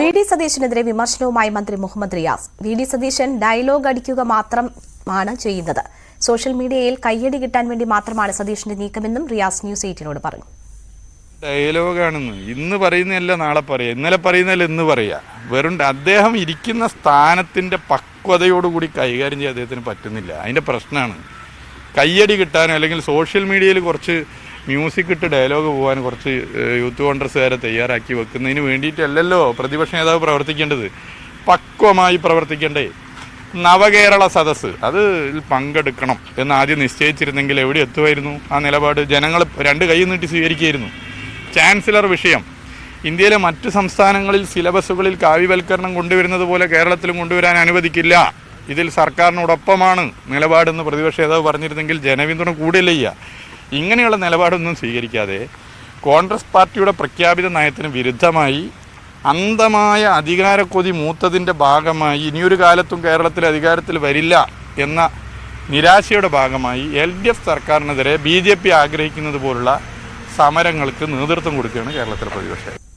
V D സതീശനെതിരെ വിമർശനവുമായി മന്ത്രി Muhammad Riyas. V D Satheesan dialogue അടിക്കുക മാത്രമാണ് ചെയ്യുന്നത്. സോഷ്യൽ മീഡിയയിൽ കയ്യടി കിട്ടാൻ വേണ്ടി മാത്രമാണ് സതീഷിന്റെ നീക്കമെന്നും റിയാസ് ന്യൂസ് എയ്റ്റിനോട് പറഞ്ഞു. ഡയലോഗാണെന്ന് ഇന്ന് പറയുന്നതല്ല നാളെ പറയാം. ഇന്നലെ പറയുന്നതല്ല ഇന്ന് പറയാ. വെറും അദ്ദേഹം ഇരിക്കുന്ന സ്ഥാനത്തിന്റെ പക്വതയോടുകൂടി കൈകാര്യം ചെയ്യാൻ അദ്ദേഹത്തിന് പറ്റുന്നില്ല. അതിന്റെ പ്രശ്നമാണ്. കയ്യടി കിട്ടാനോ അല്ലെങ്കിൽ സോഷ്യൽ മീഡിയയിൽ കുറച്ച് മ്യൂസിക് ഇട്ട് ഡയലോഗ് പോകാൻ കുറച്ച് യൂത്ത് കോൺഗ്രസ്സുകാരെ തയ്യാറാക്കി വെക്കുന്നതിന് വേണ്ടിയിട്ടല്ലല്ലോ പ്രതിപക്ഷ നേതാവ് പ്രവർത്തിക്കേണ്ടത്. പക്വമായി പ്രവർത്തിക്കേണ്ടേ. നവകേരള സദസ്സ്. അത് പങ്കെടുക്കണം എന്ന് ആദ്യം നിശ്ചയിച്ചിരുന്നെങ്കിൽ എവിടെ എത്തുമായിരുന്നു? ആ നിലപാട് ജനങ്ങൾ രണ്ട് കൈ നീട്ടി സ്വീകരിക്കുകയായിരുന്നു. ചാൻസലർ വിഷയം. ഇന്ത്യയിലെ മറ്റ് സംസ്ഥാനങ്ങളിൽ സിലബസുകളിൽ കാവ്യവൽക്കരണം കൊണ്ടുവരുന്നത് പോലെ കേരളത്തിലും കൊണ്ടുവരാൻ അനുവദിക്കില്ല. ഇതിൽ സർക്കാരിനോടൊപ്പമാണ് നിലപാടെന്ന് പ്രതിപക്ഷ നേതാവ് പറഞ്ഞിരുന്നെങ്കിൽ ജനപിന്തുണ കൂടില്ല ഇങ്ങനെയുള്ള നിലപാടൊന്നും സ്വീകരിക്കാതെ കോൺഗ്രസ് പാർട്ടിയുടെ പ്രഖ്യാപിത നയത്തിന് വിരുദ്ധമായി അന്ധമായ അധികാരക്കൊതി മൂത്തതിന്റെ ഭാഗമായി ഇനിയൊരു കാലത്തും കേരളത്തിൽ അധികാരത്തിൽ വരില്ല എന്ന നിരാശയുടെ ഭാഗമായി എൽ ഡി എഫ് സർക്കാരിനെതിരെ ബി ജെ പി ആഗ്രഹിക്കുന്നത് പോലുള്ള സമരങ്ങൾക്ക് നേതൃത്വം കൊടുക്കുകയാണ് കേരളത്തിലെ പ്രതിപക്ഷം